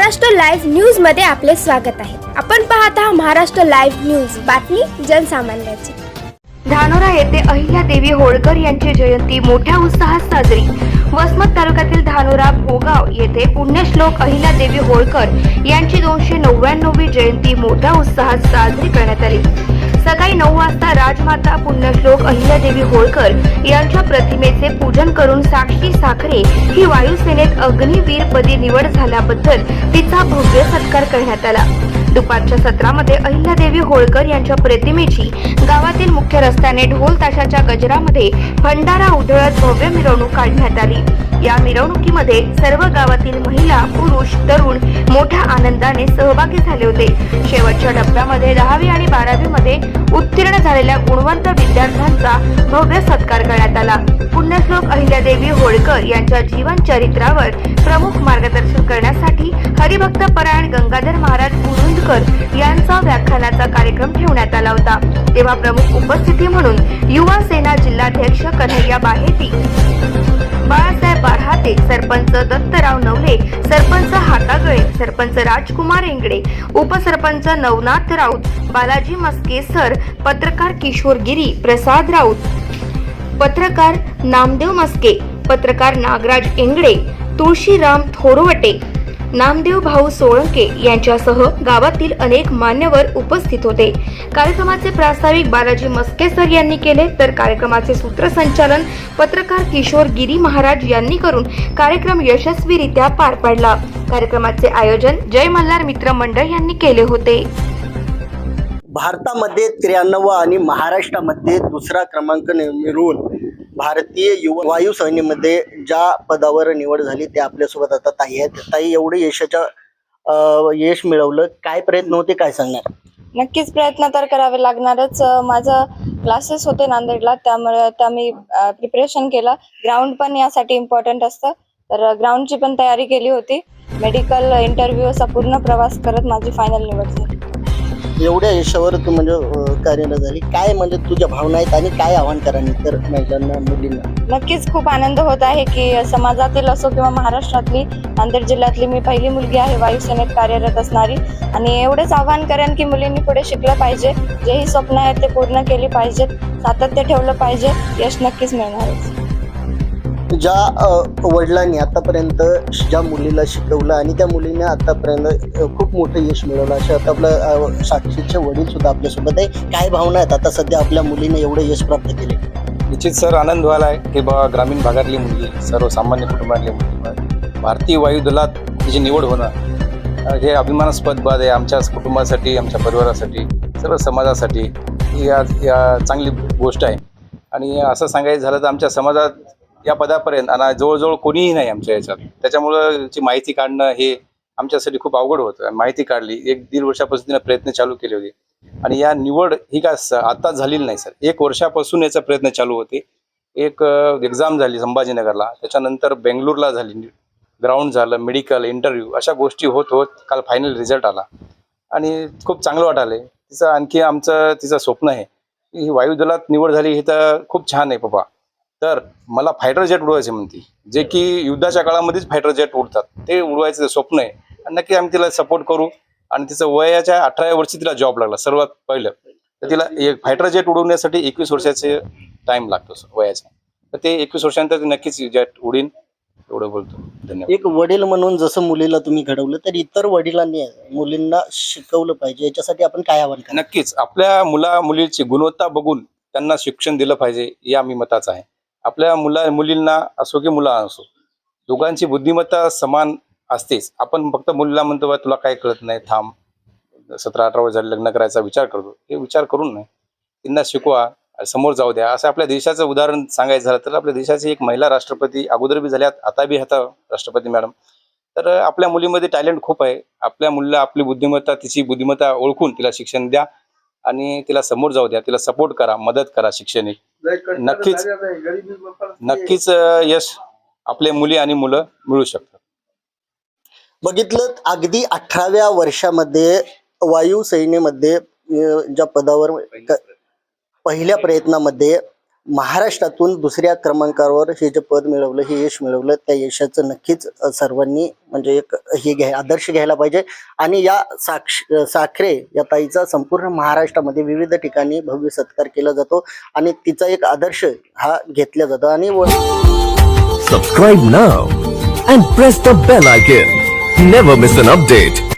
Maharashtra live न्यूजमध्ये आपले स्वागत आहे. आपण पाहत आहात महाराष्ट्र लाईव्ह न्यूज. बातमी जनसामान्याची. धानोरा येथे अहिल्या देवी होळकर यांची जयंती मोठ्या उत्साहात साजरी. वसमत तालुक्यातील धानोरा भोगाव येथे पुण्यश्लोक अहिल्यादेवी होळकर यांची दोनशे नव्याण्णवी जयंती मोठ्या उत्साहात साजरी करण्यात आली. सकाळी नऊ वाजता राजमाता पुण्यश्लोक अहिल्यादेवी होळकर यांच्या प्रतिमेचे पूजन करून साक्षी साखरे ही वायुसेनेत अग्निवीरपदी निवड झाल्याबद्दल तिचा भव्य सत्कार करण्यात आला. दुपारच्या सत्रामध्ये अहिल्यादेवी होळकर यांच्या प्रतिमेची गावातील मुख्य रस्त्याने ढोल ताशाच्या गजरामध्ये भंडारा उधळत भव्य मिरवणूक काढण्यात आली. या मिरवणुकीमध्ये सर्व गावातील महिला पुरुष तरुण आनंदाने सहभागी झाले होते. शेवटच्या टप्प्यामध्ये दहावी आणि बारावी मध्ये उत्तीर्ण झालेल्या गुणवंत विद्यार्थ्यांचा भव्य सत्कार करण्यात आला. पुण्यश्लोक अहिल्यादेवी होळकर यांच्या जीवन चरित्रावर प्रमुख मार्गदर्शन करण्यासाठी हरिभक्त परायण गंगाधर महाराज उरुंदकर यांचा व्याख्यानाचा कार्यक्रम ठेवण्यात आला होता. तेव्हा प्रमुख उपस्थिती म्हणून युवा सेना जिल्हाध्यक्ष कन्हैया बाहेती बाळासाहेब बारहाते सरपंच दत्तराव नवले सरपंच हातागळे सरपंच राजकुमार इंगडे उपसरपंच नवनाथ राऊत बालाजी मस्के सर पत्रकार किशोर गिरी प्रसाद राऊत पत्रकार नामदेव मस्के पत्रकार नागराज इंगडे तुळशीराम थोरवटे नामदेव भाऊ सोळंके यांच्यासह गावातील अनेक मान्यवर उपस्थित होते. कार्यक्रमाचे प्रास्ताविक बालाजी मस्के सर यांनी केले तर कार्यक्रमाचे सूत्रसंचालन पत्रकार किशोर गिरी महाराज यांनी करून कार्यक्रम यशस्वीरित्या पार पाडला. कार्यक्रमाचे आयोजन जय मल्हार मित्र मंडळ यांनी केले होते. भारतामध्ये त्र्याण्णव आणि महाराष्ट्रामध्ये दुसरा क्रमांक मिळवून भारतीय युवा वायू सैन्यामध्ये ज्या पदावर निवड झाली ते आपल्यासोबत आता ताई आहेत. ताई एवढं यशाच्या यश मिळवलं काय प्रयत्न होते काय सांगणार? नक्कीच प्रयत्न तर करावे लागणारच. माझं क्लासेस होते नांदेडला त्यामुळे त्या मी प्रिपरेशन केलं. ग्राउंड पण यासाठी इम्पॉर्टंट असतं. तर ग्राउंडची पण तयारी केली होती. मेडिकल इंटरव्ह्यू असा पूर्ण प्रवास करत माझी फायनल निवड झाली. एवढ्या यशावर तू म्हणजे अं, कार्यरत झाली. काय म्हणजे तुझ्या भावना आहेत आणि काय आव्हान करायचं तर महिलांना मुलींना? नक्कीच खूप आनंद होत आहे की समाजातील असो किंवा महाराष्ट्रातली नांदेड जिल्ह्यातली मी पहिली मुलगी आहे वायुसेनेत कार्यरत असणारी. आणि एवढेच आव्हान करेन की मुलींनी पुढे शिकलं पाहिजे. जेही स्वप्न आहेत ते पूर्ण केली पाहिजेत सातत्य ठेवलं पाहिजे. यश नक्कीच मिळणारच. ज्या वडिलांनी आतापर्यंत ज्या मुलीला शिकवलं आणि त्या मुलीने आतापर्यंत खूप मोठं यश मिळवलं असे आता आपलं साक्षीचे वडील सुद्धा आपल्यासोबत आहे. काय भावना आहेत आता सध्या आपल्या मुलीने एवढं यश प्राप्त केले? निश्चित सर आनंद व्हायला आहे की बा ग्रामीण भागातली मुलगी सर्वसामान्य कुटुंबातली मुलगी भारतीय वायुदलात तिची निवड होणं हे अभिमानास्पद बाब आहे आमच्याच कुटुंबासाठी आमच्या परिवारासाठी सर्व समाजासाठी. ही या चांगली गोष्ट आहे. आणि असं सांगायचं झालं तर आमच्या समाजात या पदापर्यंत. आणि जवळजवळ कोणीही नाही आमच्या याच्यात. त्याच्यामुळं ची माहिती काढणं हे आमच्यासाठी खूप अवघड होतं. माहिती काढली. एक दीड वर्षापासून तिनं प्रयत्न चालू केले होते. आणि या निवड ही काय आता झालेली नाही सर. एक वर्षापासून याचा प्रयत्न चालू होते. एक एक्झाम झाली संभाजीनगरला. त्याच्यानंतर बेंगलोरला झाली. ग्राउंड झालं मेडिकल इंटरव्ह्यू अशा गोष्टी होत होत काल फायनल रिझल्ट आला. आणि खूप चांगलं वाटाले तिचं आणखी आमचं तिचं स्वप्न आहे. की ही वायुदलात निवड झाली हे तर खूप छान आहे बाबा तर मला फायटर जेट उडवायचे म्हणते. जे की युद्धाच्या काळामध्येच फायटर जेट उडतात. ते उडवायचं स्वप्न आहे. आणि नक्की आम्ही तिला सपोर्ट करू. आणि तिचं वयाच्या अठराव्या वर्षी तिला जॉब लागला सर्वात पहिलं. तर तिला एक फायटर जेट उडवण्यासाठी एकवीस वर्षाचे टाइम लागतो वयाचा. तर ते एकवीस वर्षानंतर नक्कीच जेट उडीन. एवढं बोलतो. धन्यवाद. एक वडील म्हणून जसं मुलीला तुम्ही घडवलं तर इतर वडिलांनी मुलींना शिकवलं पाहिजे. याच्यासाठी आपण काय आव्हान करा नक्कीच. आपल्या मुला मुलीची गुणवत्ता बघून त्यांना शिक्षण दिलं पाहिजे या मी मताचा आहे. आपल्या मुला मुलींना असो की मुला असो दोघांची बुद्धिमत्ता समान असतेच. आपण फक्त मुलीला म्हणतो बा तुला काय कळत नाही थांब. सतरा अठरा वर्ष झाले लग्न करायचा विचार करतो. हे विचार करून नाही. त्यांना शिकवा समोर जाऊ द्या. असं आपल्या देशाचं उदाहरण सांगायचं झालं तर आपल्या देशाची एक महिला राष्ट्रपती अगोदर बी झाल्यात आता बी आता राष्ट्रपती मॅडम. तर आपल्या मुलीमध्ये टॅलेंट खूप आहे. आपल्या मुलीला आपली बुद्धिमत्ता तिची बुद्धिमत्ता ओळखून तिला शिक्षण द्या आणि तिला समोर जाऊ द्या. तिला सपोर्ट करा मदत करा शैक्षणिक. नक्कीच. नक्कीच यश आपले मुली आणि मुलं मिळू शकतात बघितलं अगदी अठराव्या वर्षामध्ये वायू सैन्यामध्ये अं, ज्या पदावर पहिल्या प्रयत्नामध्ये महाराष्ट्रातून दुसऱ्या क्रमांकावर हे जे पद मिळवलं हे यश मिळवलं त्या यशाचं नक्कीच सर्वांनी म्हणजे एक हे घ्या आदर्श घ्यायला पाहिजे. आणि या साक्ष साखरे या ताईचा संपूर्ण महाराष्ट्रामध्ये विविध ठिकाणी भव्य सत्कार केला जातो आणि तिचा एक आदर्श हा घेतला जातो. आणि subscribe now and press the bell icon never miss an update.